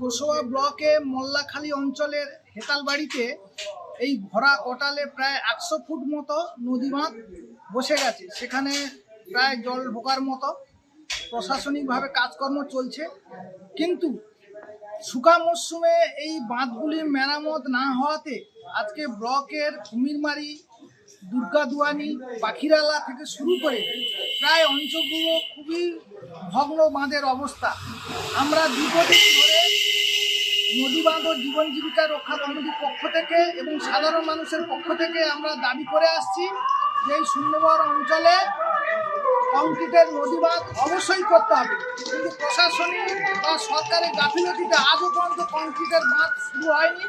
গোসবা ব্লকে মোল্লাখালী অঞ্চলের হেতালবাড়িতে এই ভরা কটালে প্রায় একশো ফুট মতো নদী বাঁধ বসে গেছে। সেখানে প্রায় জল ঢোকার মতো প্রশাসনিকভাবে কাজকর্ম চলছে। কিন্তু শুকা মরশুমে এই বাঁধগুলির মেরামত না হওয়াতে আজকে ব্লকের কুমিরমারি, দুর্গাদুয়ানি, পাখিরালা থেকে শুরু করে প্রায় অঞ্চলগুলো খুবই ভগ্ন বাঁধের অবস্থা। আমরা দীর্ঘদিন ধরে নদী বাঁধ ও জীবন জীবিকা রক্ষা কমিটির পক্ষ থেকে এবং সাধারণ মানুষের পক্ষ থেকে আমরা দাবি করে আসছি যে এই সুন্দরবন অঞ্চলে কংক্রিটের নদী বাঁধ অবশ্যই করতে হবে। কিন্তু প্রশাসনিক বা সরকারের গাফিলতিতে আজও পর্যন্ত কংক্রিটের বাঁধ শুরু হয়নি।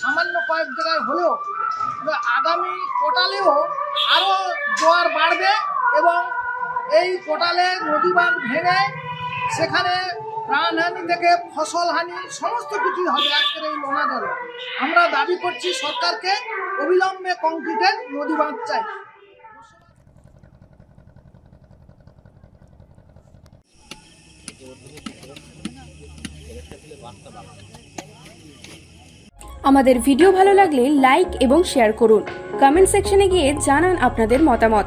সামান্য কয়েক জায়গায় হলেও আগামী কোটালেও আরও জোয়ার বাড়বে এবং এই কোটালে নদী বাঁধ ভেঙে সেখানে প্রাণহানি থেকে ফসল হানি, সমস্ত কিছুই হবে আজকের এই লোনা আমরা দাবি করছি সরকারকে অবিলম্বে কংক্রিটের নদী বাঁধ চাই। আমাদের ভিডিও ভালো লাগলে লাইক এবং শেয়ার করুন। কমেন্ট সেকশনে গিয়ে জানান আপনাদের মতামত।